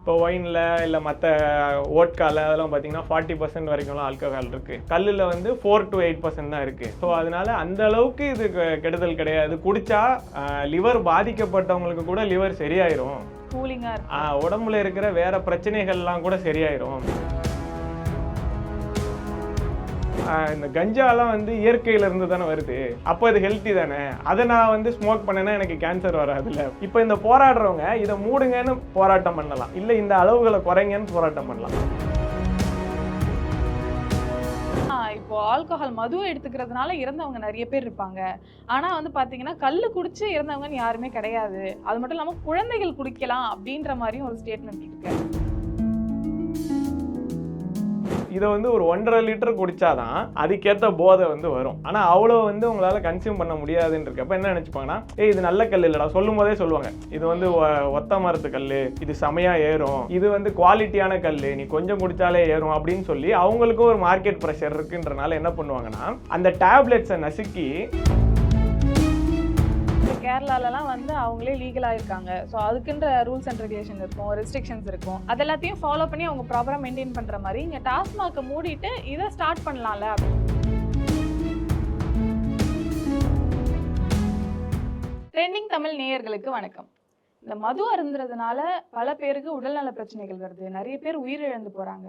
இப்போ ஒயினில் இல்லை மற்ற ஓட்கால அதெல்லாம் பார்த்தீங்கன்னா ஃபார்ட்டி பர்சன்ட் வரைக்கும்லாம் ஆல்கஹால் இருக்குது கல்லில் வந்து ஃபோர் டு எயிட் பர்சன்ட் தான் இருக்குது ஸோ அதனால அந்த அளவுக்கு இது கெடுதல் கிடையாது. குடிச்சா லிவர் பாதிக்கப்பட்டவங்களுக்கு கூட லிவர் சரியாயிரும். உடம்புல இருக்கிற வேற பிரச்சனைகள்லாம் கூட சரியாயிரும். இந்த கஞ்சாலாம் வந்து இயற்கையில இருந்து தானே வருது. அப்போ இது ஹெல்த்தி தானே? அதை நான் வந்து ஸ்மோக் பண்ணேன்னா எனக்கு கேன்சர் வராதுல்ல. இப்போ இந்த போராடுறவங்க இதை மூடுங்கன்னு போராட்டம் பண்ணலாம். இல்லை இந்த அளவுகளை குறைங்கன்னு போராட்டம் பண்ணலாம். இப்போ ஆல்கஹால் மதுவை எடுத்துக்கிறதுனால இறந்தவங்க நிறைய பேர் இருப்பாங்க. ஆனால் வந்து பார்த்தீங்கன்னா கல் குடிச்சு இறந்தவங்கன்னு யாருமே கிடையாது. அது மட்டும் இல்லாமல் குழந்தைகள் குடிக்கலாம் அப்படின்ற மாதிரியும் ஒரு ஸ்டேட்மெண்ட் இருக்கு. இதை வந்து ஒரு ஒன்றரை லிட்டர் குடித்தாதான் அதுக்கேற்ற போதை வந்து வரும். ஆனால் அவ்வளோ வந்து உங்களால் கன்சியூம் பண்ண முடியாதுன்னு என்ன நினச்சிப்பாங்கன்னா ஏய் இது நல்ல கல் இல்லைடா. சொல்லும் போதே சொல்லுவாங்க இது வந்து ஒ- ஒத்த மரத்து கல் இது செமையாக ஏறும் இது வந்து குவாலிட்டியான கல் நீ கொஞ்சம் குடித்தாலே ஏறும். அப்படின்னு சொல்லி அவங்களுக்கும் ஒரு மார்க்கெட் ப்ரெஷர் இருக்குன்றனால என்ன பண்ணுவாங்கன்னா அந்த டேப்லெட்ஸை நசுக்கி கேரளாலலாம் வந்து அவங்களே லீகலாக இருக்காங்க ஸோ அதுக்குன்ற ரூல்ஸ் அண்ட் ரெகுலேஷன் இருக்கும் ரெஸ்ட்ரிக்ஷன்ஸ் இருக்கும். அது எல்லாத்தையும் ஃபாலோ பண்ணி அவங்க ப்ராப்பராக மெயின்டைன் பண்ணுற மாதிரி இங்கே டாஸ்மாகை மூடிட்டு இதை ஸ்டார்ட் பண்ணலாம்ல. ட்ரெண்டிங் தமிழ் நேயர்களுக்கு வணக்கம். இந்த மது அருந்துறதுனால பல பேருக்கு உடல்நல பிரச்சனைகள் வருது. நிறைய பேர் உயிரிழந்து போகிறாங்க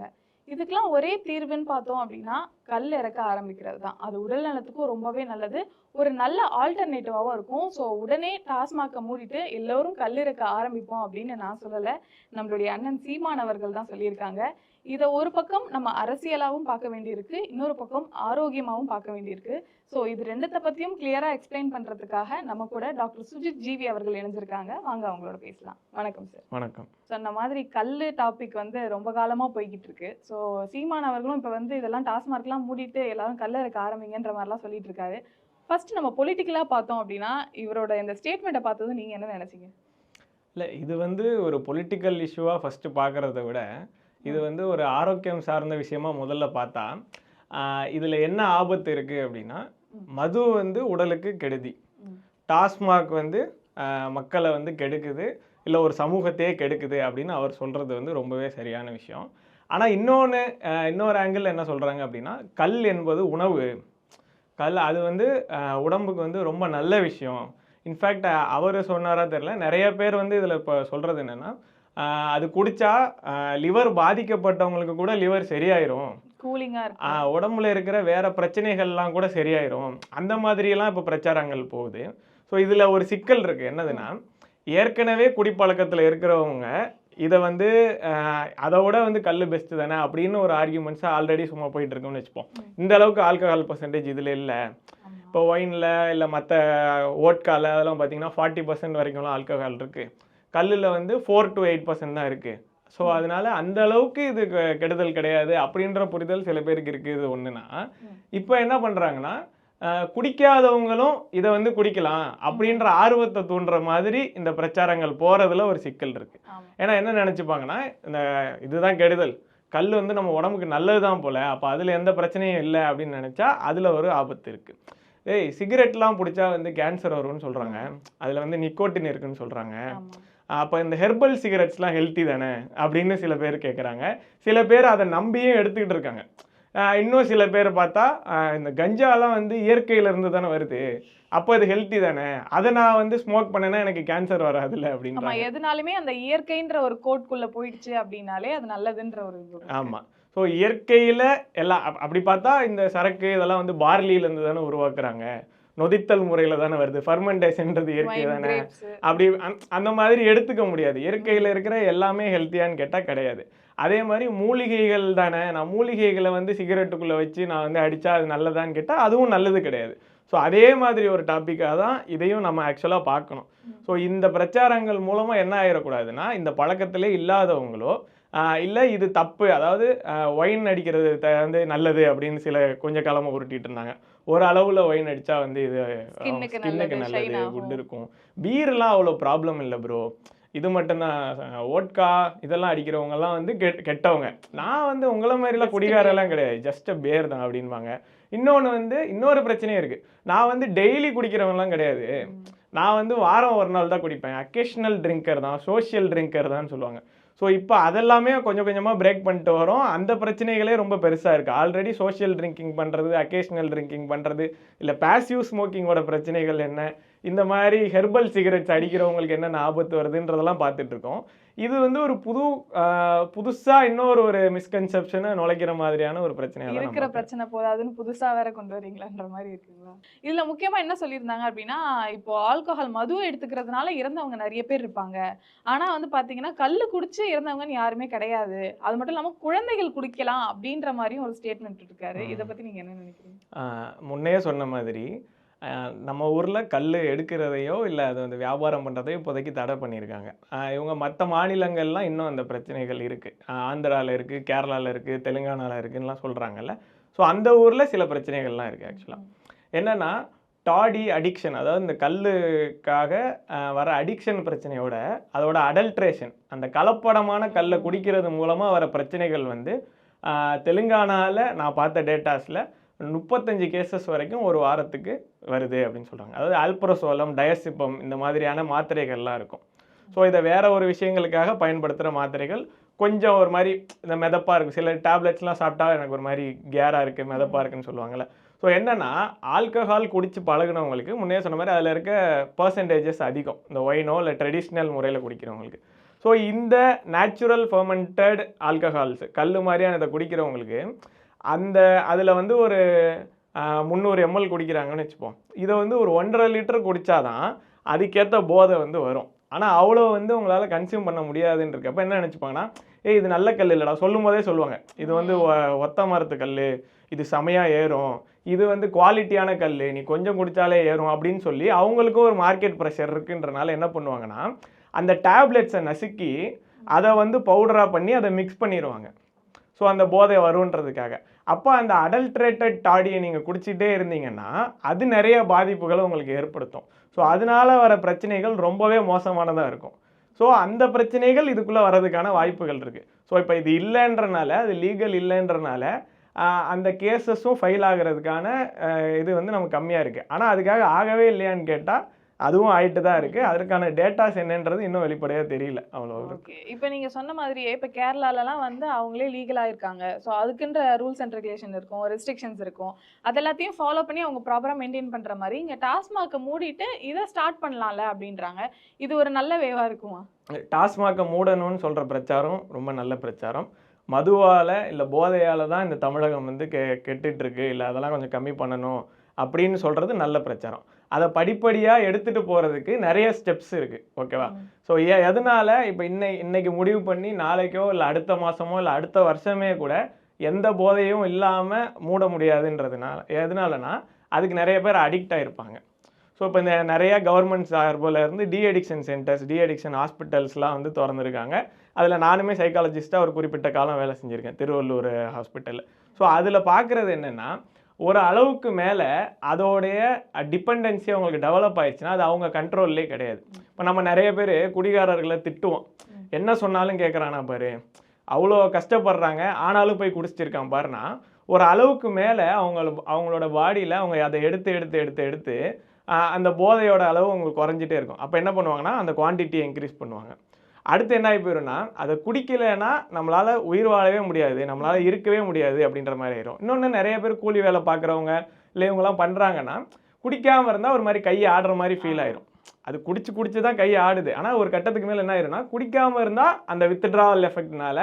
இதுக்கெல்லாம் ஒரே தீர்வுன்னு பார்த்தோம் அப்படின்னா கல் இறக்க ஆரம்பிக்கிறது தான் அது உடல் நலத்துக்கும் ரொம்பவே நல்லது. ஒரு நல்ல ஆல்டர்னேட்டிவாகவும் இருக்கும். ஸோ உடனே டாஸ்மாகை மூடிட்டு எல்லோரும் கல்லிறக்க ஆரம்பிப்போம் அப்படின்னு நான் சொல்லலை. நம்மளுடைய அண்ணன் சீமான் அவர்கள் தான் சொல்லியிருக்காங்க. இதை ஒரு பக்கம் நம்ம அரசியலாகவும் பார்க்க வேண்டியிருக்கு. இன்னொரு பக்கம் ஆரோக்கியமாகவும் பார்க்க வேண்டியிருக்கு. ஸோ இது ரெண்டுத்தை பற்றியும் கிளியராக எக்ஸ்பிளைன் பண்ணுறதுக்காக நம்ம கூட டாக்டர் சுஜித் ஜிவி அவர்கள் இணைஞ்சிருக்காங்க. வாங்க அவங்களோட பேசலாம். வணக்கம் சார் வணக்கம். சொன்ன மாதிரி கல் டாபிக் வந்து ரொம்ப காலமாக போய்கிட்டு இருக்கு. ஸோ சீமான் அவர்களும் இப்போ வந்து இதெல்லாம் டாஸ்மார்க்லாம் மூடிட்டு எல்லாரும் கல்ல இருக்க ஆரம்பிங்கன்ற மாதிரிலாம் சொல்லிட்டு இருக்காரு ஃபர்ஸ்ட் நம்ம பொலிட்டிக்கலாக பார்த்தோம் அப்படின்னா இவரோட இந்த ஸ்டேட்மெண்ட்டை பார்த்தது நீங்கள் என்ன நினைச்சீங்க? இல்லை இது வந்து ஒரு பொலிட்டிக்கல் இஷ்யூவாக ஃபஸ்ட்டு பார்க்குறத விட இது வந்து ஒரு ஆரோக்கியம் சார்ந்த விஷயமா முதல்ல பார்த்தா இதில் என்ன ஆபத்து இருக்குது அப்படின்னா. மது வந்து உடலுக்கு கெடுதி. டாஸ்மாக் வந்து மக்களை வந்து கெடுக்குது இல்லை ஒரு சமூகத்தையே கெடுக்குது அப்படின்னு அவர் சொல்கிறது வந்து ரொம்பவே சரியான விஷயம். ஆனால் இன்னொன்று இன்னொரு ஆங்கிள் என்ன சொல்கிறாங்க அப்படின்னா கல் என்பது உணவு. கல் அது வந்து உடம்புக்கு வந்து ரொம்ப நல்ல விஷயம். இன்ஃபேக்ட் அவர் சொன்னாரா தெரில நிறைய பேர் வந்து இதில் இப்போ சொல்கிறது என்னென்னா அது குடிச்சா லிவர் பாதிக்கப்பட்டவங்களுக்கு கூட லிவர் சரியாயிரும். கூலிங்காக உடம்புல இருக்கிற வேற பிரச்சனைகள்லாம் கூட சரியாயிரும். அந்த மாதிரியெல்லாம் இப்போ பிரச்சாரங்கள் போகுது. ஸோ இதில் ஒரு சிக்கல் இருக்கு. என்னதுன்னா ஏற்கனவே குடிப்பழக்கத்தில் இருக்கிறவங்க இதை வந்து அதை விட வந்து கல் பெஸ்ட்டு தானே? அப்படின்னு ஒரு ஆர்கியூமெண்ட்ஸ் ஆல்ரெடி சும்மா போயிட்டு இருக்கோம்னு வச்சுப்போம். இந்த அளவுக்கு ஆல்கஹால் பர்சன்டேஜ் இதில் இல்லை. இப்போ ஒயினில் இல்லை மற்ற ஓட்கால அதெல்லாம் பார்த்தீங்கன்னா ஃபார்ட்டி பர்சன்ட் வரைக்கும்லாம் ஆல்கஹால் இருக்குது கல்லில் வந்து ஃபோர் டு எயிட் பர்சன்ட் தான் இருக்குது ஸோ அதனால அந்த அளவுக்கு இது கெடுதல் கிடையாது. அப்படின்ற புரிதல் சில பேருக்கு இருக்குது. ஒன்றுனா. இப்போ என்ன பண்ணுறாங்கன்னா குடிக்காதவங்களும் இதை வந்து குடிக்கலாம் அப்படின்ற ஆர்வத்தை தூண்டுற மாதிரி இந்த பிரச்சாரங்கள் போகிறதுல ஒரு சிக்கல் இருக்குது. ஏன்னா என்ன நினச்சிப்பாங்கன்னா இந்த இதுதான் கெடுதல். கல் வந்து நம்ம உடம்புக்கு நல்லது தான் போல அப்போ அதில் எந்த பிரச்சனையும் இல்லை அப்படின்னு நினச்சா அதில் ஒரு ஆபத்து இருக்குது ஏய் சிகரெட்லாம் பிடிச்சா வந்து கேன்சர் வரும்னு சொல்கிறாங்க அதில் வந்து நிக்கோட்டின் இருக்குன்னு சொல்கிறாங்க. அப்போ இந்த ஹெர்பல் சிகரெட்ஸ்லாம் ஹெல்த்தி தானே? அப்படின்னு சில பேர் கேட்குறாங்க சில பேர் அதை நம்பியும் எடுத்துக்கிட்டு இருக்காங்க. இன்னும் சில பேர் பார்த்தா இந்த கஞ்சாலாம் வந்து இயற்கையில இருந்து தானே வருது. அப்போ இது ஹெல்த்தி தானே? அதை நான் வந்து ஸ்மோக் பண்ணேன்னா எனக்கு கேன்சர் வராதுல்ல ஆமா அப்படின்றாங்க எதுனாலுமே அந்த இயற்கைன்ற ஒரு கோட்குள்ள போயிடுச்சு அப்படின்னாலே அது நல்லதுன்ற ஒரு. ஆமாம் ஸோ இயற்கையில் எல்லாம் அப்- அப்படி பார்த்தா இந்த சரக்கு இதெல்லாம் வந்து பார்லியிலேருந்து தானே உருவாக்குறாங்க. நொதித்தல் முறையில் தானே வருது. ஃபர்மெண்டேஷன்றது இயற்கை தானே. அப்படி அந்த- மாதிரி எடுத்துக்க முடியாது. இயற்கையில் இருக்கிற எல்லாமே ஹெல்த்தியான்னு கேட்டால் கிடையாது. அதே மாதிரி மூலிகைகள் தானே. நான் மூலிகைகளை வந்து சிகரெட்டுக்குள்ளே வச்சு நான் வந்து அடித்தா அது நல்லதான்னு கேட்டால் அதுவும் நல்லது கிடையாது. ஸோ அதே மாதிரி ஒரு டாப்பிக்காக தான் இதையும் நம்ம ஆக்சுவலாக பார்க்கணும். ஸோ இந்த பிரச்சாரங்கள் மூலமாக என்ன ஆயிடக்கூடாதுன்னா இந்த பழக்கத்திலே இல்லாதவங்களோ இல்லை இது தப்பு. அதாவது ஒயின் அடிக்கிறது த- வந்து நல்லது அப்படின்னு சில கொஞ்ச காலமாக உருட்டிட்டு இருந்தாங்க. ஒரு அளவில் ஒயின் அடித்தா வந்து இது ஸ்கின்னுக்கு நல்லது. குட் இருக்கும். பீர்லாம் அவ்வளோ ப்ராப்ளம் இல்லை ப்ரோ இது மட்டும்தான் ஓட்கா இதெல்லாம் அடிக்கிறவங்கலாம் வந்து கெட் கெட்டவங்க. நான் வந்து உங்களை மாதிரிலாம் குடிகாரெல்லாம் கிடையாது. ஜஸ்ட் பேர் தான் அப்படின்பாங்க. இன்னொன்று வந்து இன்னொரு பிரச்சனையும் இருக்குது நான் வந்து டெய்லி குடிக்கிறவங்கலாம் கிடையாது. நான் வந்து வாரம் ஒரு நாள் தான் குடிப்பேன். அக்கேஷனல் ட்ரிங்கர் தான் சோஷியல் ட்ரிங்கர் தான் சொல்லுவாங்க. ஸோ இப்போ அதெல்லாமே கொஞ்சம் கொஞ்சமாக பிரேக் பண்ணிட்டு வரோம். அந்த பிரச்சனைகளே ரொம்ப பெருசாக இருக்குது ஆல்ரெடி சோஷியல் ட்ரிங்கிங் பண்ணுறது அக்கேஷனல் ட்ரிங்கிங் பண்ணுறது இல்லை பேசிவ் ஸ்மோக்கிங்கோட பிரச்சனைகள் என்ன? இந்த மாதிரி ஹெர்பல் சிகரெட்ஸ் அடிக்கிறவங்களுக்கு என்னென்ன ஆபத்து வருதுன்றதெல்லாம் பார்த்துட்டு இருக்கோம் இது வந்து ஒரு புது ஆஹ், புதுசா இன்னொரு ஒரு மிஸ்கன்செப்ஷனை நுழைக்கிற மாதிரியான ஒரு பிரச்சனையாக தான் இருக்கிற பிரச்சனை போதாதுன்னு புதுசா வேற கொண்டு வரீங்களான்ற மாதிரி இருக்குங்களா? இதுல முக்கியமா என்ன சொல்லியிருந்தாங்க அப்படின்னா இப்போ ஆல்கஹால் மது எடுத்துக்கிறதுனால இறந்தவங்க நிறைய பேர் இருப்பாங்க. ஆனா வந்து பாத்தீங்கன்னா கல்லு குடிச்சு இறந்தவங்கன்னு யாருமே கிடையாது. அது மட்டும் இல்லாம குழந்தைகள் குடிக்கலாம் அப்படின்ற மாதிரியும் ஒரு ஸ்டேட்மெண்ட் இருக்காரு இத பத்தி நீங்க என்ன நினைக்கிறீங்க? ஆஹ், முன்னே சொன்ன மாதிரி நம்ம ஊரில் கல் எடுக்கிறதையோ இல்லை அது வந்து வியாபாரம் பண்ணுறதையோ இப்போதைக்கு தடை பண்ணியிருக்காங்க. இவங்க மற்ற மாநிலங்கள்லாம் இன்னும் அந்த பிரச்சனைகள் இருக்குது ஆந்திராவில் இருக்குது கேரளாவில் இருக்குது தெலுங்கானாவில் இருக்குன்னுலாம் சொல்கிறாங்கல்ல ஸோ அந்த ஊரில் சில பிரச்சனைகள்லாம் இருக்குது ஆக்சுவலாக என்னென்னா டாடி அடிக்ஷன் அதாவது இந்த கல்லுக்காக வர அடிக்ஷன் பிரச்சனையோட அதோட அடல்ட்ரேஷன் அந்த கலப்படமான கல்லை குடிக்கிறது மூலமாக வர பிரச்சனைகள் வந்து தெலுங்கானாவில் நான் பார்த்த டேட்டாஸில் முப்பத்தஞ்சு கேசஸ் வரைக்கும் ஒரு வாரத்துக்கு வருது அப்படின்னு சொல்கிறாங்க அதாவது ஆல்பரசோலம் டயசிப்பம் இந்த மாதிரியான மாத்திரைகள்லாம் இருக்கும். ஸோ இதை வேறு ஒரு விஷயங்களுக்காக பயன்படுத்துகிற மாத்திரைகள் கொஞ்சம் ஒரு மாதிரி இந்த மெதப்பாக இருக்கும். சில டேப்லெட்ஸ்லாம் சாப்பிட்டா எனக்கு ஒரு மாதிரி கேராக இருக்குது மெதப்பாக இருக்குன்னு சொல்லுவாங்கல்ல. ஸோ என்னன்னா ஆல்கஹால் குடித்து பழகுனவங்களுக்கு முன்னே சொன்ன மாதிரி அதில் இருக்க பர்சன்டேஜஸ் அதிகம். இந்த ஒயினோ இல்லை ட்ரெடிஷ்னல் முறையில் குடிக்கிறவங்களுக்கு. ஸோ இந்த நேச்சுரல் ஃபர்மெண்டட் ஆல்கஹால்ஸ் கல் மாதிரியான இதை குடிக்கிறவங்களுக்கு அந்த அதில் வந்து ஒரு முந்நூறு எம்எல் குடிக்கிறாங்கன்னு வச்சுப்போம். இதை வந்து ஒரு ஒன்றரை லிட்டர் குடித்தாதான் அதுக்கேற்ற போதை வந்து வரும். ஆனால் அவ்வளோ வந்து உங்களால் கன்சியூம் பண்ண முடியாதுன்னு இருக்கப்ப என்ன நினச்சிப்பாங்கன்னா ஏய் இது நல்ல கல் இல்லைடா. சொல்லும் போதே சொல்லுவாங்க. இது வந்து ஒ- ஒத்த மரத்து கல் இது செமையாக ஏறும். இது வந்து குவாலிட்டியான கல் நீ கொஞ்சம் குடித்தாலே ஏறும் அப்படின்னு சொல்லி அவங்களுக்கும் ஒரு மார்க்கெட் ப்ரெஷர் இருக்குன்றனால என்ன பண்ணுவாங்கன்னா அந்த டேப்லெட்ஸை நசுக்கி அதை வந்து பவுடராக பண்ணி அதை மிக்ஸ் பண்ணிடுவாங்க ஸோ அந்த போதை வருன்றதுக்காக. அப்போ அந்த அடல்ட்ரேட்டட் டாடியை நீங்கள் குடிச்சிட்டே இருந்தீங்கன்னா அது நிறைய பாதிப்புகளை உங்களுக்கு ஏற்படுத்தும். ஸோ அதனால் வர பிரச்சனைகள் ரொம்பவே மோசமானதாக இருக்கும். ஸோ அந்த பிரச்சனைகள் இதுக்குள்ளே வர்றதுக்கான வாய்ப்புகள் இருக்குது ஸோ இப்போ இது இல்லைன்றனால அது லீகல் இல்லைன்றனால அந்த கேசஸும் ஃபைல் ஆகிறதுக்கான இது வந்து நமக்கு கம்மியாக இருக்குது ஆனால் அதுக்காக ஆகவே இல்லையான்னு கேட்டால் அதுவும் ஆயிட்டு தான் இருக்குது அதற்கான டேட்டாஸ் என்னன்றது இன்னும் வெளிப்படையாக தெரியல அவ்வளோ இப்போ நீங்க சொன்ன மாதிரியே இப்போ கேரளாலலாம் வந்து அவங்களே லீகல் ஆயிருக்காங்க. ஸோ அதுக்குன்ற ரூல்ஸ் அண்ட் ரெகுலேஷன் இருக்கும் ரெஸ்ட்ரிக்ஷன்ஸ் இருக்கும். அது எல்லாத்தையும் ஃபாலோ பண்ணி அவங்க ப்ராப்பரா மெயின்டைன் பண்ற மாதிரி இங்க டாஸ்மாக்கை மூடிட்டு இதை ஸ்டார்ட் பண்ணலாம்ல அப்படின்றாங்க. இது ஒரு நல்ல வேவா இருக்குமா? டாஸ்மாகை மூடணும்னு சொல்கிற பிரச்சாரம் ரொம்ப நல்ல பிரச்சாரம். மதுவால் இல்லை போதையால் தான் இந்த தமிழகம் வந்து கெ கெட்டுட்டு இருக்கு. இல்லை அதெல்லாம் கொஞ்சம் கம்மி பண்ணணும் அப்படின்னு சொல்கிறது நல்ல பிரச்சாரம். அதை படிப்படியாக எடுத்துகிட்டு போகிறதுக்கு நிறைய ஸ்டெப்ஸ் இருக்குது ஓகேவா ஸோ ஏ எதனால இப்போ இன்னை இன்னைக்கு முடிவு பண்ணி நாளைக்கோ இல்லை அடுத்த மாதமோ இல்லை அடுத்த வருஷமே கூட எந்த போதையும் இல்லாமல் மூட முடியாதுன்றதுனால எதனாலனா அதுக்கு நிறைய பேர் அடிக்ட் ஆகிருப்பாங்க ஸோ இப்போ இந்த நிறைய கவர்மெண்ட் சார்பில் இருந்து de addiction centres de addiction ஹாஸ்பிட்டல்ஸ்லாம் வந்து திறந்துருக்காங்க. அதில் நானுமே சைக்காலஜிஸ்ட்டாக ஒரு குறிப்பிட்ட காலம் வேலை செஞ்சுருக்கேன் திருவள்ளூர் ஹாஸ்பிட்டலில் ஸோ அதில் பார்க்குறது என்னென்னா ஒரு அளவுக்கு மேலே அதோடைய டிபெண்டன்சி அவங்களுக்கு டெவலப் ஆயிடுச்சுன்னா அது அவங்க கண்ட்ரோல்லே கிடையாது. இப்போ நம்ம நிறைய பேர் குடிகாரர்களை திட்டுவோம். என்ன சொன்னாலும் கேட்குறானா பாரு. அவ்வளோ கஷ்டப்படுறாங்க. ஆனாலும் போய் குடிச்சிருக்கான் பாருனா ஒரு அளவுக்கு மேலே அவங்க அவங்களோட பாடியில் அவங்க அதை எடுத்து எடுத்து எடுத்து எடுத்து அந்த போதையோட அளவு அவங்களுக்கு குறைஞ்சிட்டே இருக்கும். அப்போ என்ன பண்ணுவாங்கன்னா அந்த குவான்டிட்டியை இன்க்ரீஸ் பண்ணுவாங்க. அடுத்து என்ன ஆகி போயிரும்னா அதை குடிக்கலைன்னா நம்மளால் உயிர் வாழவே முடியாது நம்மளால் இருக்கவே முடியாது அப்படின்ற மாதிரி ஆயிரும். இன்னொன்று நிறைய பேர் கூலி வேலை பார்க்குறவங்க இல்லை இவங்கெல்லாம் பண்ணுறாங்கன்னா குடிக்காமல் இருந்தால் ஒரு மாதிரி கை ஆடுற மாதிரி ஃபீல் ஆயிரும். அது குடிச்சு குடிச்சு தான் கை ஆடுது. ஆனால் ஒரு கட்டத்துக்கு மேலே என்ன ஆயிரும்னா குடிக்காமல் இருந்தால் அந்த வித்ட்ராவல் எஃபெக்ட்னால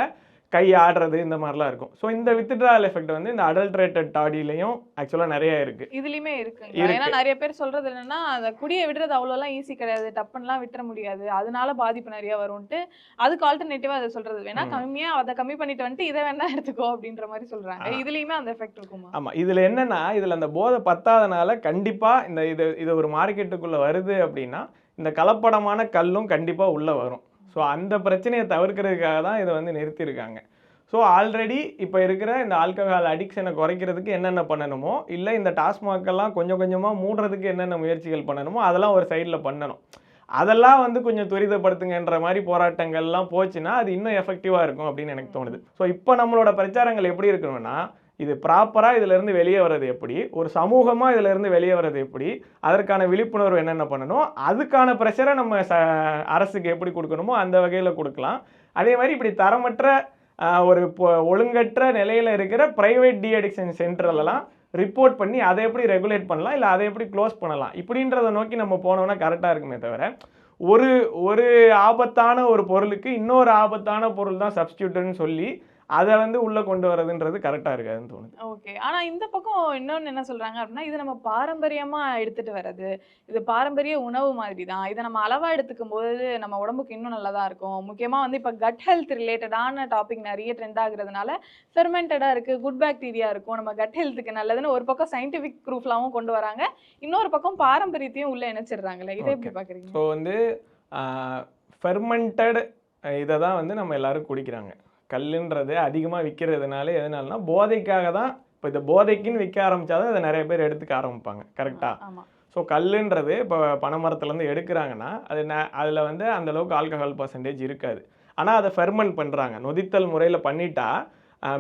கை ஆடுறது இந்த மாதிரிலாம் இருக்கும். ஸோ இந்த வித்ட்ராவல் எஃபெக்ட் வந்து இந்த அடல்ட்ரேட்டட் டாடிலையும் ஆக்சுவலாக நிறைய இருக்குது இதுலயுமே இருக்கு. ஏன்னா நிறைய பேர் சொல்றது என்னன்னா அந்த குடியை விடுறது அவ்வளோலாம் ஈஸி கிடையாது. டப்புன்னுலாம் விட்டுற முடியாது. அதனால பாதிப்பு நிறைய வரும்ட்டு அதுக்கு ஆல்டர்னேட்டிவா அதை சொல்றது. வேணா ம். கம்மியா அதை கம்மி பண்ணிட்டு வந்துட்டு இதை வேணா எடுத்துக்கோ அப்படின்ற மாதிரி சொல்றாங்க. இதுலயுமே அந்த எஃபெக்ட் இருக்குமா? ஆமாம் இதில் என்னன்னா இதில் அந்த போதை பத்தாதனால கண்டிப்பாக இந்த இது இது ஒரு மார்க்கெட்டுக்குள்ளே வருது அப்படின்னா இந்த கலப்படமான கல்லும் கண்டிப்பாக உள்ளே வரும். ஸோ அந்த பிரச்சனையை தவிர்க்கிறதுக்காக தான் இதை வந்து நிறுத்தியிருக்காங்க. ஸோ ஆல்ரெடி இப்போ இருக்கிற இந்த ஆல்கஹால் அடிக்ஷனை குறைக்கிறதுக்கு என்னென்ன பண்ணணுமோ இல்லை இந்த டாஸ்மாக்கெல்லாம் கொஞ்சம் கொஞ்சமாக மூடுறதுக்கு என்னென்ன முயற்சிகள் பண்ணணுமோ அதெல்லாம் ஒரு சைடில் பண்ணணும். அதெல்லாம் வந்து கொஞ்சம் துரிதப்படுத்துங்கன்ற மாதிரி போராட்டங்கள்லாம் போச்சுன்னா அது இன்னும் எஃபெக்டிவாக இருக்கும் அப்படின்னு எனக்கு தோணுது. ஸோ இப்போ நம்மளோட பிரச்சாரங்கள் எப்படி இருக்கணும்னா இது ப்ராப்பராக இதிலேருந்து வெளியே வர்றது எப்படி? ஒரு சமூகமாக இதிலேருந்து வெளியே வர்றது எப்படி? அதற்கான விழிப்புணர்வு என்னென்ன பண்ணணும்? அதுக்கான ப்ரெஷரை நம்ம ச அரசுக்கு எப்படி கொடுக்கணுமோ அந்த வகையில் கொடுக்கலாம். அதே மாதிரி இப்படி தரமற்ற ஒரு ஒழுங்கற்ற நிலையில் இருக்கிற ப்ரைவேட் டி அடிக்ஷன் சென்டர்லலாம் ரிப்போர்ட் பண்ணி அதை எப்படி ரெகுலேட் பண்ணலாம்? இல்லை அதை எப்படி க்ளோஸ் பண்ணலாம்? இப்படின்றத நோக்கி நம்ம போனோம்னா கரெக்டாக இருக்குமே தவிர ஒரு ஒரு ஆபத்தான ஒரு பொருளுக்கு இன்னொரு ஆபத்தான பொருள் தான் சப்ஸ்டியூட்டுன்னு சொல்லி அதை வந்து உள்ளே கொண்டு வரதுன்றது கரெக்டாக இருக்காதுன்னு தோணுது. ஓகே ஆனா இந்த பக்கம் இன்னொன்னு என்ன சொல்றாங்க அப்படின்னா இது நம்ம பாரம்பரியமா எடுத்துட்டு வர்றது இது பாரம்பரிய உணவு மாதிரி தான் இதை நம்ம அளவா எடுத்துக்கும் போது நம்ம உடம்புக்கு இன்னும் நல்லதா இருக்கும். முக்கியமா வந்து இப்ப கட் ஹெல்த் ரிலேட்டடான டாபிக் நிறைய ட்ரெண்ட் ஆகுறதுனால ஃபெர்மெண்டடா இருக்கு குட் பாக்டீரியா இருக்கும். நம்ம கட் ஹெல்த்துக்கு நல்லதுன்னு ஒரு பக்கம் சயின்டிபிக் ப்ரூஃப்லாவும் கொண்டு வராங்க. இன்னொரு பக்கம் பாரம்பரியத்தையும் உள்ள இணைச்சிடுறாங்களே. இதை எப்படி பாக்குறீங்க? ஸோ வந்து ஃபெர்மெண்டட் இதை தான் வந்து நம்ம எல்லாரும் குடிக்கிறாங்க. கல்லுன்றது அதிகமாக விற்கிறதுனால எதனாலனா போதைக்காக தான் இப்போ இந்த போதைக்குன்னு விற்க ஆரம்பிச்சாதான் இதை நிறைய பேர் எடுத்துக்க ஆரம்பிப்பாங்க. கரெக்டாக ஸோ கல்லுன்றது இப்போ பனைமரத்துலேருந்து எடுக்கிறாங்கன்னா அது ந- அதில் வந்து அந்த அளவுக்கு ஆல்கஹால் பர்சன்டேஜ் இருக்காது. ஆனால் அதை ஃபெர்மெண்ட் பண்ணுறாங்க நொதித்தல் முறையில் பண்ணிட்டா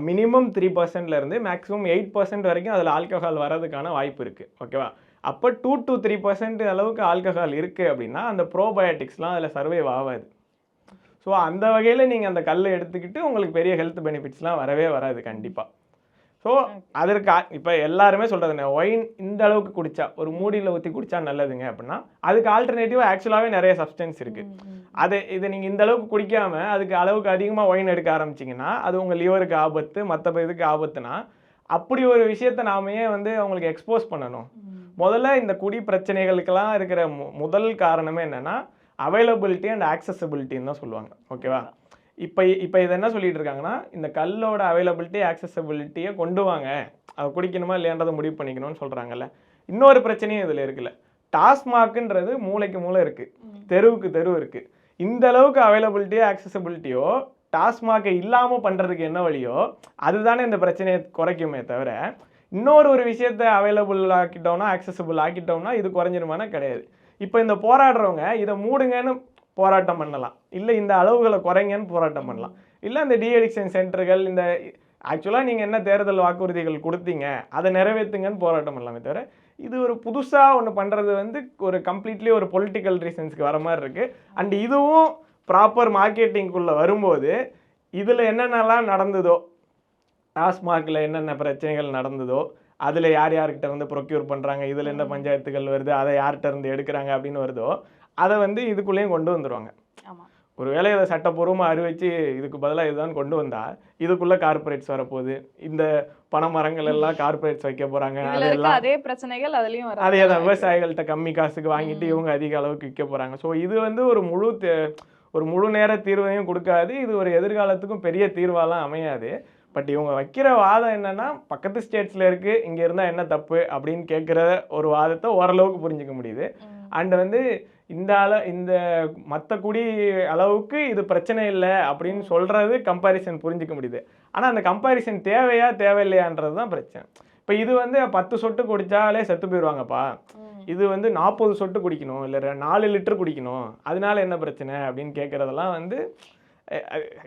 மினிமம் த்ரீ இருந்து மேக்ஸிமம் எயிட் பர்சன்ட் வரைக்கும் அதில் ஆல்கஹால் வரதுக்கான வாய்ப்பு இருக்குது ஓகேவா அப்போ டூ to த்ரீ பர்சன்ட் அளவுக்கு ஆல்கஹால் இருக்குது அப்படின்னா அந்த ப்ரோபயோட்டிக்ஸ்லாம் அதில் சர்வைவ் ஆகாது. ஸோ அந்த வகையில் நீங்கள் அந்த கல்லை எடுத்துக்கிட்டு உங்களுக்கு பெரிய ஹெல்த் பெனிஃபிட்ஸ்லாம் வரவே வராது கண்டிப்பாக ஸோ அதற்கு இப்போ எல்லாருமே சொல்கிறது ஒயின் இந்த அளவுக்கு குடிச்சா ஒரு மூடியில் ஊற்றி குடிச்சா நல்லதுங்க அப்படின்னா அதுக்கு ஆல்டர்னேட்டிவாக ஆக்சுவலாகவே நிறைய சப்ஸ்டன்ஸ் இருக்குது. அதை இதை நீங்கள் இந்த அளவுக்கு குடிக்காம அதுக்கு அளவுக்கு அதிகமாக ஒயின் எடுக்க ஆரம்பிச்சிங்கன்னா அது உங்கள் லிவருக்கு ஆபத்து மற்ற இதுக்கு ஆபத்துனா அப்படி ஒரு விஷயத்த நாம ஏன் வந்து அவங்களுக்கு எக்ஸ்போஸ் பண்ணணும். முதல்ல இந்த குடி பிரச்சனைகளுக்கெல்லாம் இருக்கிற மு- முதல் காரணமே என்னன்னா அவைலபிலிட்டி அண்ட் ஆக்சசபிலிட்டின்னு தான் சொல்லுவாங்க. ஓகேவா இப்போ இப்போ இது என்ன சொல்லிட்டு இருக்காங்கன்னா இந்த கல்லோட அவைலபிலிட்டி ஆக்சசபிலிட்டியை கொண்டு வாங்க. அதை குடிக்கணுமா இல்லையான்றதை முடிவு பண்ணிக்கணும்னு சொல்கிறாங்கல்ல இன்னொரு பிரச்சனையும் இதில் இருக்குல்ல. டாஸ்மாக்ன்றது மூளைக்கு மூளை இருக்குது. தெருவுக்கு தெரு இருக்குது இந்த அளவுக்கு அவைலபிலிட்டியோ ஆக்சசபிலிட்டியோ டாஸ்மாகை இல்லாமல் பண்ணுறதுக்கு என்ன வழியோ அதுதானே இந்த பிரச்சனையை குறைக்குமே தவிர இன்னொரு ஒரு விஷயத்த அவைலபிள் ஆக்கிட்டோம்னா accessible ஆக்கிட்டோம்னா இது குறைஞ்சிருமானா கிடையாது. இப்போ இந்த போராடுறவங்க இதை மூடுங்கன்னு போராட்டம் பண்ணலாம். இல்லை இந்த அளவுகளை குறைங்கன்னு போராட்டம் பண்ணலாம். இல்லை இந்த டிஎடிக்ஷன் சென்டர்கள் இந்த ஆக்சுவலாக நீங்கள் என்ன தேர்தல் வாக்குறுதிகள் கொடுத்தீங்க அதை நிறைவேற்றுங்கன்னு போராட்டம் பண்ணலாமே தவிர இது ஒரு புதுசாக ஒன்று பண்ணுறது வந்து ஒரு கம்ப்ளீட்லி ஒரு பொலிட்டிக்கல் ரீசன்ஸ்க்கு வர மாதிரி இருக்குது அண்ட் இதுவும் ப்ராப்பர் மார்க்கெட்டிங்குள்ளே வரும்போது இதில் என்னென்னலாம் நடந்ததோ டாஸ்மாகில் என்னென்ன பிரச்சனைகள் நடந்ததோ அதில் யார் யார்கிட்ட இருந்து ப்ரொக்யூர் பண்ணுறாங்க இதில் என்ன பஞ்சாயத்துகள் வருது? அதை யார்கிட்ட இருந்து எடுக்கிறாங்க அப்படின்னு வருதோ அதை வந்து இதுக்குள்ளேயும் கொண்டு வந்துருவாங்க. ஆமா. ஒருவேளை இதை சட்டப்பூர்வமாக அறிவிச்சு இதுக்கு பதிலாக இதுதான் கொண்டு வந்தா இதுக்குள்ளே கார்ப்பரேட்ஸ் வரப்போகுது. இந்த பனைமரங்கள் எல்லாம் கார்ப்பரேட்ஸ் வைக்க போகிறாங்க அதெல்லாம் அதே பிரச்சனைகள் அதுலயும் அதே தான். விவசாயிகள்கிட்ட கம்மி காசுக்கு வாங்கிட்டு இவங்க அதிக அளவுக்கு விற்க போகிறாங்க ஸோ இது வந்து ஒரு முழு ஒரு முழு நேர தீர்வையும் கொடுக்காது. இது ஒரு எதிர்காலத்துக்கும் பெரிய தீர்வாலாம் அமையாது. பட் இவங்க வைக்கிற வாதம் என்னன்னா பக்கத்து ஸ்டேட்ஸில் இருக்கு இங்கே இருந்தால் என்ன தப்பு அப்படின்னு கேட்குற ஒரு வாதத்தை ஓரளவுக்கு புரிஞ்சுக்க முடியுது. அண்ட் வந்து இந்த அள இந்த மற்ற குடி அளவுக்கு இது பிரச்சனை இல்லை அப்படின்னு சொல்றது கம்பாரிசன் புரிஞ்சுக்க முடியுது. ஆனால் அந்த கம்பாரிசன் தேவையா தேவையில்லையான்றது தான் பிரச்சனை. இப்போ இது வந்து பத்து சொட்டு குடிச்சாலே செத்து போயிடுவாங்கப்பா இது வந்து நாற்பது சொட்டு குடிக்கணும் இல்லை நாலு லிட்டர் குடிக்கணும். அதனால என்ன பிரச்சனை அப்படின்னு கேட்குறதெல்லாம் வந்து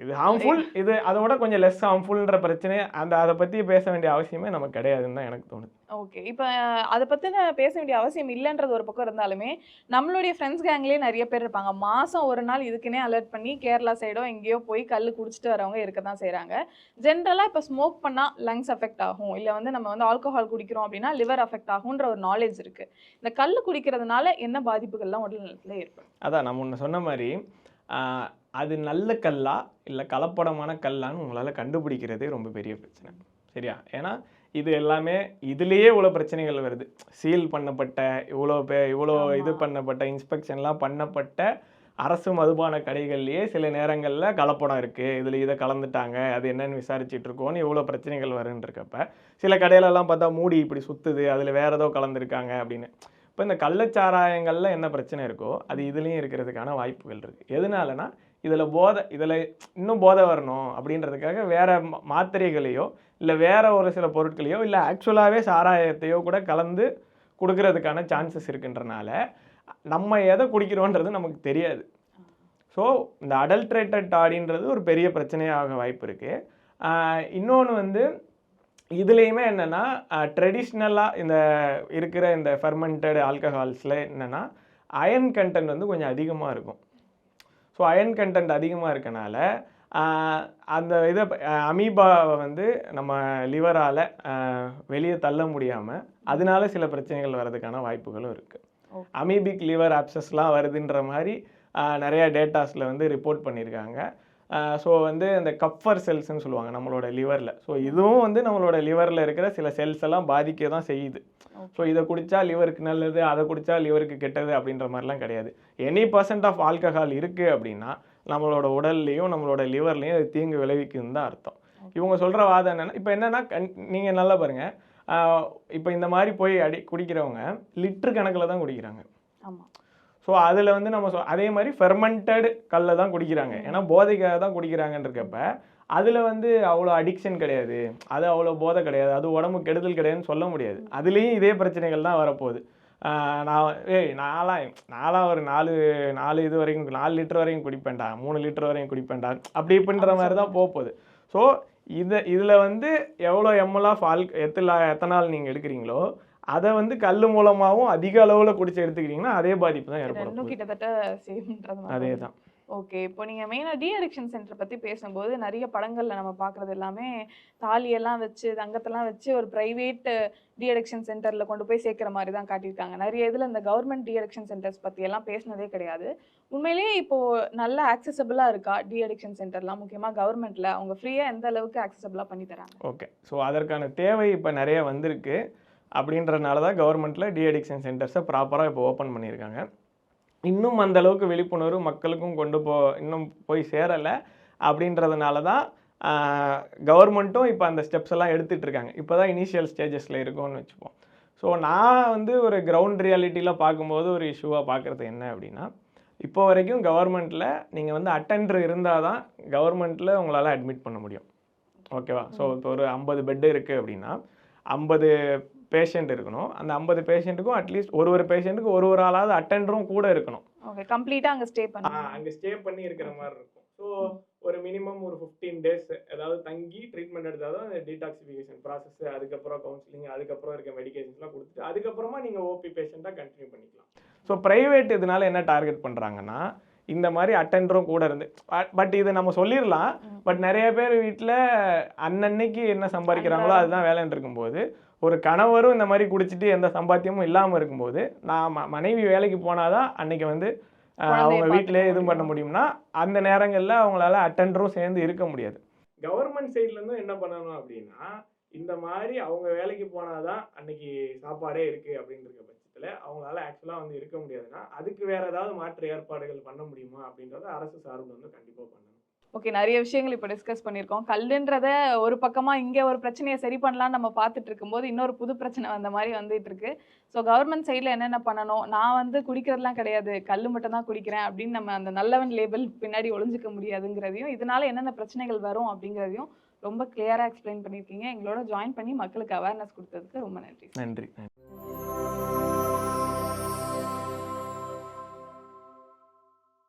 இது ஹார்ம்ஃபுல் இது அதோட கொஞ்சம் லெஸ் ஹார்ம்ஃபுல்ன்ற பிரச்சனை அந்த அதை பற்றி பேச வேண்டிய அவசியமே நமக்கு கிடையாதுன்னு தான் எனக்கு தோணுது. ஓகே இப்போ அதை பத்தின பேச வேண்டிய அவசியம் இல்லைன்றது ஒரு பக்கம் இருந்தாலுமே நம்மளுடைய ஃப்ரெண்ட்ஸ் கேங்லேயே நிறைய பேர் இருப்பாங்க. மாசம் ஒரு நாள் இதுக்குன்னே அலர்ட் பண்ணி கேரளா சைடோ எங்கேயோ போய் கல் குடிச்சிட்டு வரவங்க இருக்க தான் செய்கிறாங்க ஜென்ரலாக இப்போ ஸ்மோக் பண்ணால் லங்ஸ் அஃபெக்ட் ஆகும். இல்லை வந்து நம்ம வந்து ஆல்கஹால் குடிக்கிறோம் அப்படின்னா லிவர் அஃபெக்ட் ஆகுன்ற ஒரு நாலேஜ் இருக்கு. இந்த கல் குடிக்கிறதுனால என்ன பாதிப்புகள்லாம் உடல் நலத்துல ஏற்படும்? அதான் நம்ம முன்ன சொன்ன மாதிரி அது நல்ல கல்லா இல்லை கலப்படமான கல்லான்னு உங்களால் கண்டுபிடிக்கிறதே ரொம்ப பெரிய பிரச்சனை. சரியா? ஏன்னா இது எல்லாமே இதுலேயே இவ்வளோ பிரச்சனைகள் வருது. சீல் பண்ணப்பட்ட இவ்வளோ பே இவ்வளோ இது. பண்ணப்பட்ட இன்ஸ்பெக்ஷன்லாம் பண்ணப்பட்ட அரசு மதுபான கடைகள்லேயே சில நேரங்களில் கலப்படம் இருக்குது இதில் இதை கலந்துட்டாங்க அது என்னன்னு விசாரிச்சுட்டு இருக்கோன்னு இவ்வளோ பிரச்சனைகள் வருன்னு இருக்கப்ப சில கடையிலலாம் பார்த்தா மூடி இப்படி சுத்துது அதில் வேற ஏதோ கலந்துருக்காங்க அப்படின்னு. இப்போ இந்த கள்ளச்சாராயங்களில் என்ன பிரச்சனை இருக்கோ அது இதுலேயும் இருக்கிறதுக்கான வாய்ப்புகள் இருக்குது எதனாலனா இதில் போதை இதில் இன்னும் போதை வரணும் அப்படின்றதுக்காக வேறு மாத்திரைகளையோ இல்லை வேறு ஒரு சில பொருட்களையோ இல்லை ஆக்சுவலாகவே சாராயத்தையோ கூட கலந்து கொடுக்கறதுக்கான சான்சஸ் இருக்குன்றனால நம்ம எதை குடிக்கிறோன்றது நமக்கு தெரியாது. ஸோ இந்த அடல்ட்ரேட்டட் டாடின்றது ஒரு பெரிய பிரச்சனையாக வாய்ப்பு இருக்குது இன்னொன்று வந்து இதுலேயுமே என்னென்னா ட்ரெடிஷ்னலாக இந்த இருக்கிற இந்த ஃபெர்மெண்டட் ஆல்கஹால்ஸில் என்னென்னா அயன் கண்டென்ட் வந்து கொஞ்சம் அதிகமாக இருக்கும். ஸோ அயன் கண்டென்ட் அதிகமாக இருக்கனால அந்த இதை அமீபாவை வந்து நம்ம லிவரால் வெளியே தள்ள முடியாமல் அதனால சில பிரச்சனைகள் வர்றதுக்கான வாய்ப்புகளும் இருக்குது. அமீபிக் லிவர் ஆப்சஸ்லாம் வருதுன்ற மாதிரி நிறைய டேட்டாஸில் வந்து ரிப்போர்ட் பண்ணியிருக்காங்க ஸோ வந்து இந்த கப்பர் செல்ஸ்னு சொல்லுவாங்க நம்மளோட லிவரில் ஸோ இதுவும் வந்து நம்மளோட லிவரில் இருக்கிற சில செல்ஸ் எல்லாம் பாதிக்க தான் செய்யுது. ஸோ இதை குடித்தா லிவருக்கு நல்லது அதை குடித்தா லிவருக்கு கெட்டது அப்படின்ற மாதிரிலாம் கிடையாது. எனி பர்சன்ட் ஆஃப் ஆல்கஹால் இருக்குது அப்படின்னா நம்மளோட உடல்லையும் நம்மளோட லிவர்லையும் அது தீங்கு விளைவிக்குன்னு தான் அர்த்தம். இவங்க சொல்கிற வாதம் என்னென்னா இப்போ என்னென்னா கண் நீங்கள் நல்லா பாருங்கள் இப்போ இந்த மாதிரி போய் அடி குடிக்கிறவங்க லிட்டர் கணக்கில் தான் குடிக்கிறாங்க. ஸோ அதில் வந்து நம்ம சொ- அதே மாதிரி ஃபெர்மெண்டட் கல்லை தான் குடிக்கிறாங்க. ஏன்னா போதைக்காக தான் குடிக்கிறாங்கன்றக்கப்ப அதில் வந்து அவ்வளோ அடிக்ஷன் கிடையாது. அது அவ்வளோ போதை கிடையாது. அது உடம்பு கெடுதல் கிடையாதுன்னு சொல்ல முடியாது. அதுலேயும் இதே பிரச்சனைகள் தான் வரப்போகுது. நான் ஏய் நாலாம் நாலாம் ஒரு நாலு நாலு இது வரைக்கும் நாலு லிட்டர் வரைக்கும் குடிப்பேன்டா. மூணு லிட்டர் வரைக்கும் குடிப்பேன்டா. அப்படி இப்படின்ற மாதிரி தான் போக போகுது ஸோ இதை இதில் வந்து எவ்வளோ எம்எல் ஆஃப் ஆல் எத்தலா எத்தனால் நீங்கள் எடுக்கிறீங்களோ அதை வந்து கல் மூலமாகவும் அதிக அளவில் குடிச்சு எடுத்துக்கிறீங்கன்னா அதே பாதிப்பு தான் ஏற்படும். கிட்டத்தட்ட சேம்ன்றது அதே தான். ஓகே இப்போ நீங்க மெயினா டி அடிக்ஷன் சென்டர் பத்தி பேசும்போது நிறைய படங்கள்ல நம்ம பார்க்கிறது எல்லாமே தாலியெல்லாம் வச்சு தங்கத்தெல்லாம் வச்சு ஒரு பிரைவேட் டி அடிக்ஷன் சென்டர்ல கொண்டு போய் சேர்க்கிற மாதிரி தான் காட்டியிருக்காங்க. நிறைய இதுல இந்த கவர்மெண்ட் டி அடிக்ஷன் சென்டர்ஸ் பத்தி எல்லாம் பேசினதே கிடையாது. உண்மையிலேயே இப்போ நல்ல ஆக்சசபிளா இருக்கா டி அடிக்ஷன் சென்டர்லாம் முக்கியமா கவர்மெண்ட்ல அவங்க ஃப்ரீயா எந்த அளவுக்கு ஆக்சசபிளா பண்ணி தராங்க? ஓகே ஸோ அதற்கான தேவை இப்போ நிறைய வந்திருக்கு. அப்படின்றனால தான் கவர்மெண்ட்டில் டிஅடிக்ஷன் சென்டர்ஸை ப்ராப்பராக இப்போ ஓப்பன் பண்ணியிருக்காங்க. இன்னும் அந்தளவுக்கு விழிப்புணர்வு மக்களுக்கும் கொண்டு போ இன்னும் போய் சேரலை அப்படின்றதுனால தான் கவர்மெண்ட்டும் இப்போ அந்த ஸ்டெப்ஸ் எல்லாம் எடுத்துகிட்ருக்காங்க இப்போ தான் இனிஷியல் ஸ்டேஜஸில் இருக்கும்னு வச்சுப்போம். ஸோ நான் வந்து ஒரு கிரவுண்ட் ரியாலிட்டியில் பார்க்கும்போது ஒரு இஷ்யூவாக பார்க்குறது என்ன அப்படின்னா இப்போ வரைக்கும் கவர்மெண்ட்டில் நீங்கள் வந்து அட்டெண்டர் இருந்தால் தான் கவர்மெண்ட்டில் உங்களால் அட்மிட் பண்ண முடியும். ஓகேவா ஸோ இப்போ ஒரு ஐம்பது பெட் இருக்குது அப்படின்னா ஐம்பது பேஷண்ட் இருக்கணும். அந்த ஐம்பது பேஷண்ட்டுக்கும் அட்லீஸ்ட் ஒரு ஒரு பேஷண்ட்டுக்கு ஒரு ஒரு ஆளாவது அட்டெண்டரும் கூட இருக்கணும். ஓகே கம்ப்ளீட்டா அங்க ஸ்டே பண்ணி. அங்கே ஸ்டே பண்ணி இருக்கிற மாதிரி இருக்கும். ஸோ ஒரு மினிமம் ஒரு ஃபிஃப்டீன் டேஸ் ஏதாவது தங்கி ட்ரீட்மெண்ட் எடுத்தால் தான் டீடாக்சிஃபிகேஷன் ப்ராசஸ் அதுக்கப்புறம் கவுன்சிலிங் அதுக்கப்புறம் இருக்க மெடிகேஷன்ஸ்லாம் கொடுத்துட்டு அதுக்கப்புறமா நீங்கள் ஓபி பேஷண்ட்டாக கண்டினியூ பண்ணிக்கலாம். ஸோ ப்ரைவேட் இதனால என்ன டார்கெட் பண்ணுறாங்கன்னா இந்த மாதிரி அட்டெண்டரும் கூட இருந்து பட் இது நம்ம சொல்லிடலாம் பட் நிறைய பேர் வீட்டில் அன்னன்னைக்கு என்ன சம்பாதிக்கிறாங்களோ அதுதான் வேலைன்னு இருக்கும்போது ஒரு கணவரும் இந்த மாதிரி குடிச்சிட்டு எந்த சம்பாத்தியமும் இல்லாமல் இருக்கும்போது நான் ம- மனைவி வேலைக்கு போனாதான் அன்னைக்கு வந்து அஹ், குழந்தைய அவங்க வீட்டிலே இது பண்ண முடியும். முடியும்னா அந்த நேரங்களில் அவங்களால அட்டெண்டரும் சேர்ந்து இருக்க முடியாது கவர்மெண்ட் சைட்லேருந்தும் என்ன பண்ணணும் அப்படின்னா இந்த மாதிரி அவங்க வேலைக்கு போனாதான் அன்னைக்கு சாப்பாடே இருக்கு அப்படின்ற பட்சத்தில் அவங்களால ஆக்சுவலாக வந்து இருக்க முடியாதுன்னா அதுக்கு வேற ஏதாவது மாற்று ஏற்பாடுகள் பண்ண முடியுமா அப்படின்றத அரசு சார்பில் வந்து கண்டிப்பாக பண்ணணும் ஓகே நிறைய விஷயங்கள் இப்போ டிஸ்கஸ் பண்ணியிருக்கோம். கல்லுன்றத ஒரு பக்கமாக இங்கே ஒரு பிரச்சனையை சரி பண்ணலாம்னு நம்ம பார்த்துட்டு இருக்கும்போது இன்னொரு புது பிரச்சனை வந்த மாதிரி வந்துட்டு இருக்கு. ஸோ கவர்மெண்ட் சைடில் என்னென்ன பண்ணணும்? நான் வந்து குடிக்கிறதுலாம் கிடையாது. கல் மட்டும் தான் குடிக்கிறேன் அப்படின்னு நம்ம அந்த நல்லவன் லேபிள் பின்னாடி ஒளிஞ்சிக்க முடியாதுங்கிறதையும் இதனால என்னென்ன பிரச்சனைகள் வரும் அப்படிங்கிறதையும் ரொம்ப கிளியராக எக்ஸ்பிளைன் பண்ணியிருக்கீங்க. எங்களோட ஜாயின் பண்ணி மக்களுக்கு அவேர்னஸ் கொடுத்ததுக்கு ரொம்ப நன்றி. நன்றி.